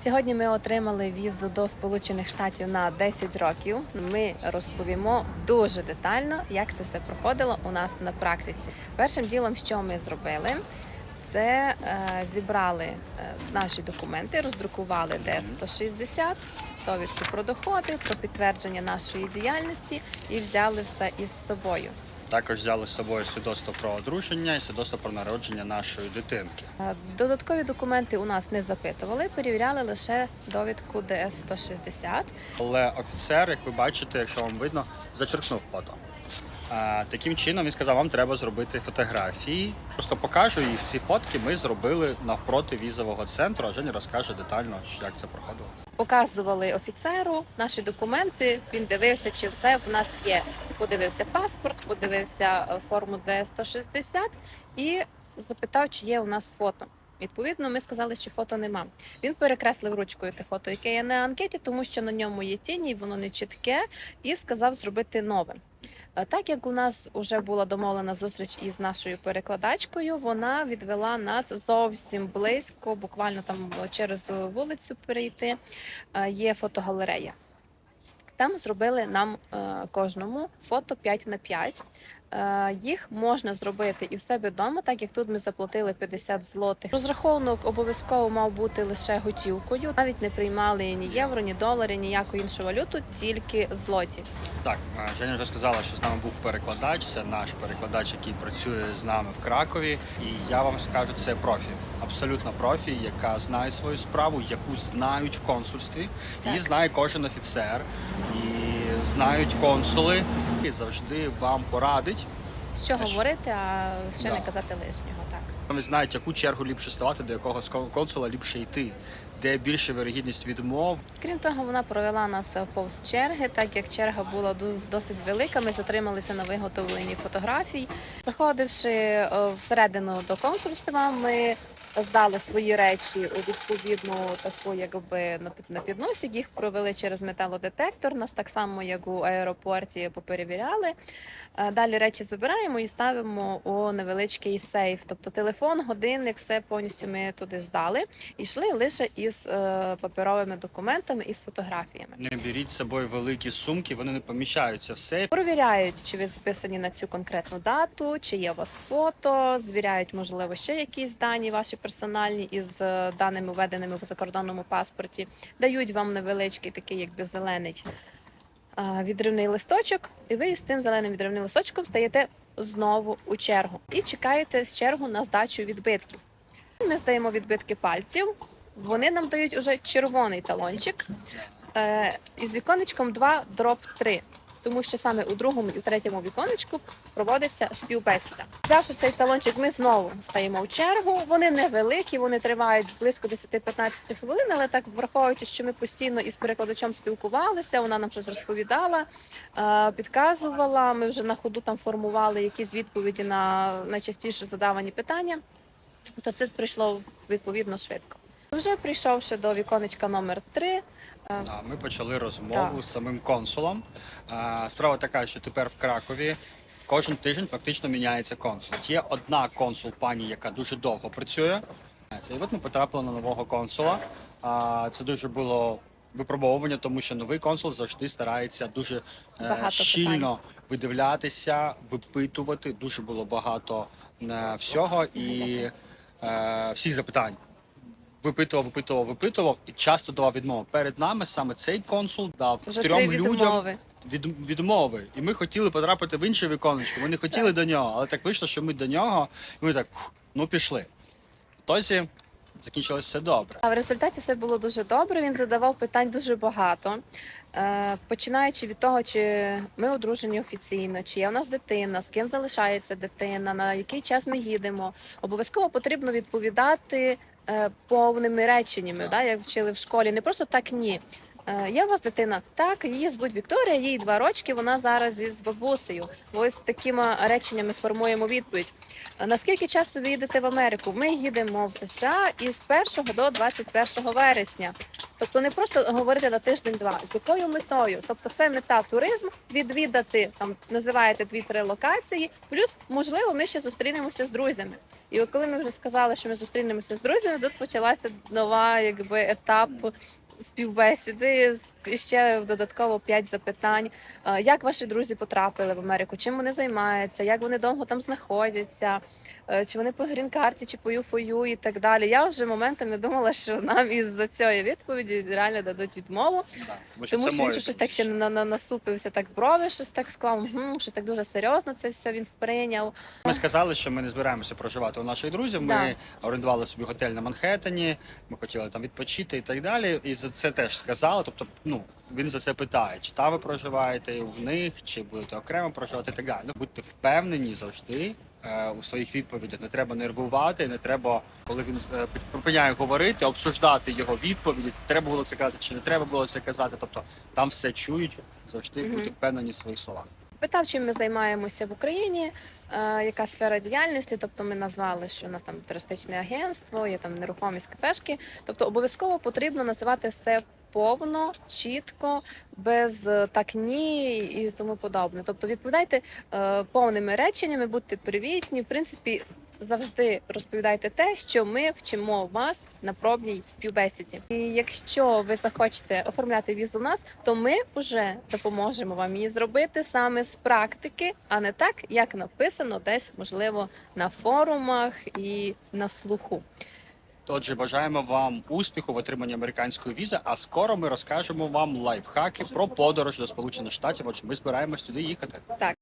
Сьогодні ми отримали візу до Сполучених Штатів на 10 років. Ми розповімо дуже детально, як це все проходило у нас на практиці. Першим ділом, що ми зробили, це е, зібрали е, наші документи, роздрукували ДС-160, довідки про доходи, про підтвердження нашої діяльності і взяли все із собою. Також взяли з собою свідоцтво про одруження і свідоцтво про народження нашої дитинки. Е, Додаткові документи у нас не запитували, перевіряли лише довідку ДС-160. Але офіцер, як ви бачите, якщо вам видно, зачеркнув фото. Таким чином він сказав, вам треба зробити фотографії. Просто покажу їх. Ці фотки ми зробили навпроти візового центру. А Женя розкаже детально, як це проходило. Показували офіцеру наші документи. Він дивився, чи все в нас є. Подивився паспорт, подивився е, форму Д-160 і запитав, чи є у нас фото. Відповідно, ми сказали, що фото нема. Він перекреслив ручкою те фото, яке є на анкеті, тому що на ньому є тіні, воно не чітке, і сказав зробити нове. Е, Так як у нас вже була домовлена зустріч із нашою перекладачкою, вона відвела нас зовсім близько, буквально там через вулицю перейти. е, Є фотогалерея. Там зробили нам е, кожному фото 5 на 5. Е, Їх можна зробити і в себе вдома, так як тут ми заплатили 50 злотих. Розрахунок обов'язково мав бути лише готівкою. Навіть не приймали ні євро, ні долари, ніяку іншу валюту, тільки злоті. Так, е, Женя вже сказала, що з нами був перекладач. Це наш перекладач, який працює з нами в Кракові. І я вам скажу, це профі, абсолютно профі, яка знає свою справу, яку знають в консульстві. Її Так. знає кожен офіцер, і знають консули, і завжди вам порадить. Що А що? говорити, а ще не казати лишнього. Так. Вони знають, яку чергу ліпше ставати, до якого консула ліпше йти, де більше вирогідність відмов. Крім того, вона провела нас повз черги, так як черга була дос- досить велика. Ми затрималися на виготовленні фотографій. Заходивши е, всередину до консульства, ми здали свої речі у відповідну таку, якби на на підносик. Їх провели через металодетектор. Нас так само, як у аеропорті, поперевіряли. Е, Далі речі забираємо і ставимо у невеличкий сейф. Тобто телефон, годинник, все повністю ми туди здали. І йшли лише із е, паперовими документами і з фотографіями. Не беріть з собою великі сумки, вони не поміщаються в сейф. Провіряють, чи ви записані на цю конкретну дату, чи є у вас фото, звіряють, можливо, ще якісь дані ваші персональні із е, даними введеними в закордонному паспорті. Дають вам невеличкий такий, якби зелений е, відривний листочок, і ви з тим зеленим відривним листочком стаєте знову у чергу і чекаєте з чергу на здачу відбитків. Ми здаємо відбитки пальців. Вони нам дають уже червоний талончик е, із віконечком 2 дроп 3. Тому що саме у другому і у третьому віконечку проводиться співбесіда. Взявши цей талончик, ми знову стаємо в чергу. Вони невеликі, вони тривають близько 10-15 хвилин, але так враховуючи, що ми постійно із перекладачем спілкувалися, вона нам щось розповідала, е, підказувала. Ми вже на ходу там формували якісь відповіді на найчастіше задавані питання. То це прийшло відповідно швидко. Вже прийшовши до віконечка номер 3, А, Ми почали розмову Так. з самим консулом. Справа така, що тепер в Кракові кожен тиждень фактично міняється консул. Є одна консул пані, яка дуже довго працює. І от ми потрапили на нового консула. Це дуже було випробовування, тому що новий консул завжди старається дуже е, Багато щільно видивлятися, випитувати. Дуже було багато е, всього і е, всіх запитань. Випитував, випитував, випитував і часто давав відмову. Перед нами саме цей консул дав вже трьом три людям відмови. від, відмови. І ми хотіли потрапити в інше віконечко. Ми не хотіли до нього, але так вийшло, що ми до нього, і ми так «Фух, ну пішли. Тосі закінчилось все добре. А в результаті все було дуже добре. Він задавав питань дуже багато. Е, Починаючи від того, чи ми одружені офіційно, чи є у нас дитина, з ким залишається дитина, на який час ми їдемо. Обов'язково потрібно відповідати е, повними реченнями, да, як вчили в школі. Не просто так ні. Е, Є у вас дитина? Так, її звуть Вікторія, їй два рочки. Вона зараз із бабусею. Ось такими реченнями формуємо відповідь. Е, Наскільки часу ви їдете в Америку? Ми їдемо в США із 1 до 21 вересня. Тобто не просто говорити на тиждень-два, з якою метою. Тобто, це мета туризм, відвідати там, називаєте дві-три локації. Плюс, можливо, ми ще зустрінемося з друзями. І коли ми вже сказали, що ми зустрінемося з друзями, тут почалася нова, якби етап співбесіди. Ще додатково п'ять запитань. Е, Як ваші друзі потрапили в Америку? Чим вони займаються? Як вони довго там знаходяться? Е, Чи вони по грін-карті, чи по юфою і так далі? Я вже моментами думала, що нам із за цієї відповіді реально дадуть відмову. Да. Тому що він щось так ще на, на, насупився, так брови, щось так склав, угу, щось так дуже серйозно це все він сприйняв. Ми сказали, що ми не збираємося проживати у наших друзів. Ми Да. орендували собі готель на Манхеттені, ми хотіли там відпочити і так далі. І за це теж сказали. Тобто, ну він за це питає, чи там ви проживаєте в них, чи будете окремо проживати і так далі. Ну будьте впевнені завжди. Е, У своїх відповідях не треба нервувати, не треба, коли він е, припиняє говорити, обсуждати його відповіді. Треба було це казати, чи не треба було це казати. Тобто там все чують, завжди Мгм. будьте впевнені в своїх словах. Питав, чим ми займаємося в Україні, е, яка сфера діяльності. Тобто ми назвали, що у нас там туристичне агентство, є там нерухомість кафешки. Тобто обов'язково потрібно називати все повно, чітко, без е, так ні і тому подобне. Тобто відповідайте е, повними реченнями, будьте привітні. В принципі, завжди розповідайте те, що ми вчимо вас на пробній співбесіді. І якщо ви захочете оформляти візу у нас, то ми вже допоможемо вам її зробити саме з практики, а не так, як написано десь, можливо, на форумах і на слуху. Отже, бажаємо вам успіху в отриманні американської візи. А скоро ми розкажемо вам лайфхаки про подорож до Сполучених Штатів. Отже, ми збираємось туди їхати. Так,